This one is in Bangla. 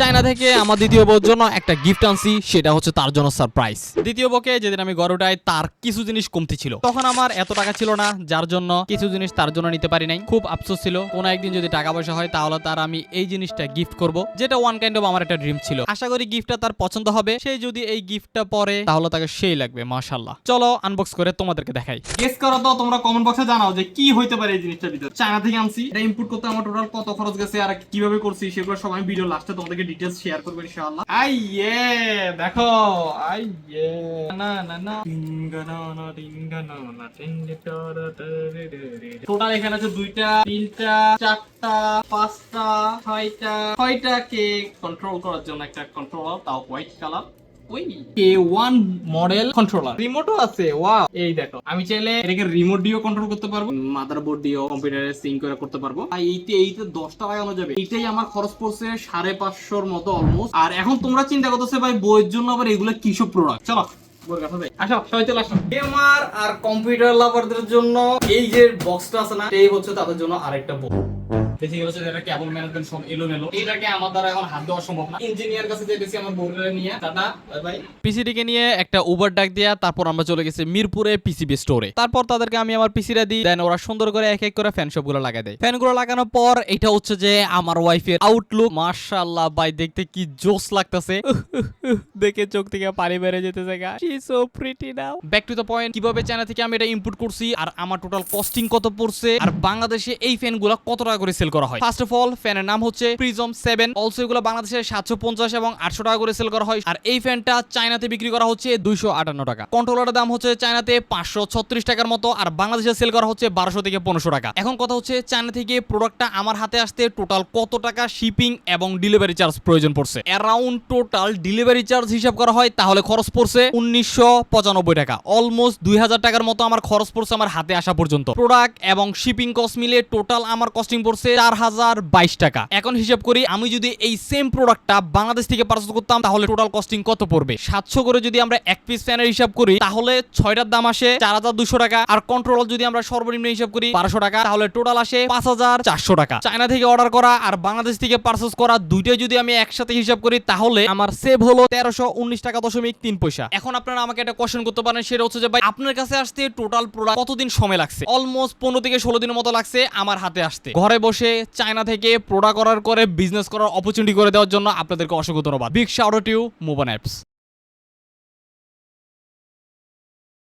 চায়না থেকে আমার দ্বিতীয় বউর জন্য একটা গিফট আনছি, সেটা হচ্ছে তার জন্য সারপ্রাইজ দ্বিতীয় বউকে যেদিন আমি উঠাই, তার কিছু জিনিস কমতি ছিল। তখন আমার এত টাকা ছিল না, যার জন্য কিছু জিনিস তার জন্য নিতে পারি নাই। খুব আফসোস ছিল। কোনো একদিন যদি টাকা পয়সা হয়, তাহলে তার আমি এই জিনিসটা গিফট করব, যেটা ওয়ান কাইন্ড অফ আমার একটা ড্রিম ছিল। আশা করি গিফটটা তার পছন্দ হবে। সে যদি এই গিফটটা পরে, তাহলে তাকে সেই লাগবে মাশাল্লাহ চলো আনবক্স করে তোমাদেরকে দেখাই। গেস করো তো, তোমরা কমেন্ট বক্সে জানাও যে কি হইতে পারে এই জিনিসটার ভিতর। চায়না থেকে আনছি। এটা ইনপুট করতে আমার টোটাল কত খরচ গেছে আর কীভাবে করছি, সেগুলো সব আমি ভিডিও লাস্টে তোমাদেরকে ডিটেইলস শেয়ার করব ইনশাআল্লাহ। আই ইয়ে দেখো আই ইয়ে না না। না টিঙ্গা না না। টোটাল এখানে আছে দুইটা, তিনটা, চারটা, পাঁচটা, ছয়টা। ছয়টা কেক কন্ট্রোল করার জন্য একটা কন্ট্রোলার তাও হোয়াইট কালার ওই কে ওয়ান মডেল কন্ট্রোলার রিমোটও আছে ওয়াও এই দেখো আমি চাইলে এটাকে রিমোট দিয়েও কন্ট্রোল করতে পারব মাদার দিয়েও কম্পিউটারে সিঙ্ক করে করতে পারব। আর এইতে এইতে দশটা লাগানো যাবে। এইটাই আমার খরচ পড়ছে সাড়ে পাঁচশোর মতো অলমোস্ট আর এখন তোমরা চিন্তা করতেছে ভাই বইয়ের জন্য আবার এগুলো কিসব প্রোডাক্ট চলো বইয়ের কথা আসো সবাই চলে আসো। গেমার আর কম্পিউটার লাভারদের জন্য এই যে বক্সটা আছে না এই হচ্ছে তাদের জন্য আরেকটা বই নিয়ে। একটা উবার ডাক দিয়া তারপর আমরা চলে গেছি মিরপুরে পিসিবি স্টোরে তারপর তাদেরকে আমি আমার পিসিটা দিই। দেন ওরা সুন্দর করে এক এক করে ফ্যান লাগাই দেয়। লাগানোর পর এটা হচ্ছে যে আমার ওয়াইফের আউটলুক মাশাআল্লাহ, ভাই, দেখতে কি জোস লাগতেছে। দেখে চোখ থেকে পানি বেড়ে যেতেছে, গা। So pretty now back to the point কীভাবে চায়না থেকে আমি এটা ইনপুট করছি? আর আমার টোটাল কস্টিং কত পড়ছে? আর বাংলাদেশে এই ফ্যানগুলো কত টাকা করে সেল করা হয়। ফার্স্ট অফ অল ফ্যানের নাম হচ্ছে প্রিজম সেভেন অলসো এগুলো বাংলাদেশে সাতশো পঞ্চাশ এবং আটশো টাকা করে সেল করা হয়। আর এই ফ্যানটা চায়নাতে বিক্রি করা হচ্ছে দুইশো আটান্ন টাকা। কন্ট্রোলারের দাম হচ্ছে চায়নাতে পাঁচশো ছত্রিশ টাকার মতো আর বাংলাদেশে সেল করা হচ্ছে বারোশো থেকে পনেরোশো টাকা। এখন কথা হচ্ছে চায়না থেকে প্রোডাক্টটা আমার হাতে আসতে টোটাল কত টাকা শিপিং এবং ডেলিভারি চার্জ প্রয়োজন পড়ছে? অ্যারাউন্ড টোটাল ডেলিভারি চার্জ হিসাব করা হয়, তাহলে খরচ পড়ছে উনিশশো পঁচানব্বই টাকা। অলমোস্ট দুই হাজার টাকার মতো আমার খরচ পড়ছে আমার হাতে আসা পর্যন্ত। প্রোডাক্ট এবং শিপিং কস্ট মিলে টোটাল আমার কস্টিং পড়ছে চার হাজার বাইশ টাকা। এখন হিসাব করি, আমি যদি এই সেম প্রোডাক্টটা বাংলাদেশ থেকে পারচেস করতাম, তাহলে টোটাল কস্টিং কত পড়বে? সাতশো করে যদি আমরা এক পিস ফ্যানের হিসাব করি, তাহলে ছয়টার দাম আসে চার হাজার দুশো টাকা। আর কন্ট্রোলার যদি আমরা সর্বনিম্ন হিসাব করি, বারোশো টাকা, তাহলে টোটাল আসে পাঁচ হাজার চারশো টাকা। চায়না থেকে অর্ডার করা আর বাংলাদেশ থেকে পারচেস করা দুইটাই যদি আমি একসাথে হিসাব করি, তাহলে আমার সেভ হলো তেরোশো উনিশ টাকা দশমিক তিন পয়সা। এখন আপনারা আমাকে একটা কোশ্চেন করতে পারেন, সেটা হচ্ছে যে, ভাই, আপনার কাছে আসতে টোটাল প্রোডাক্ট কতদিন সময় লাগছে? অলমোস্ট পনেরো থেকে ষোলো দিনের মতো লাগছে আমার হাতে আসতে। ঘরে বসে চায়না থেকে প্রোডাক্ট অর্ডার করে বিজনেস করার অপরচুনিটি করে দেওয়ার জন্য আপনাদেরকে অসংখ্য ধন্যবাদ। Big shout you mobile apps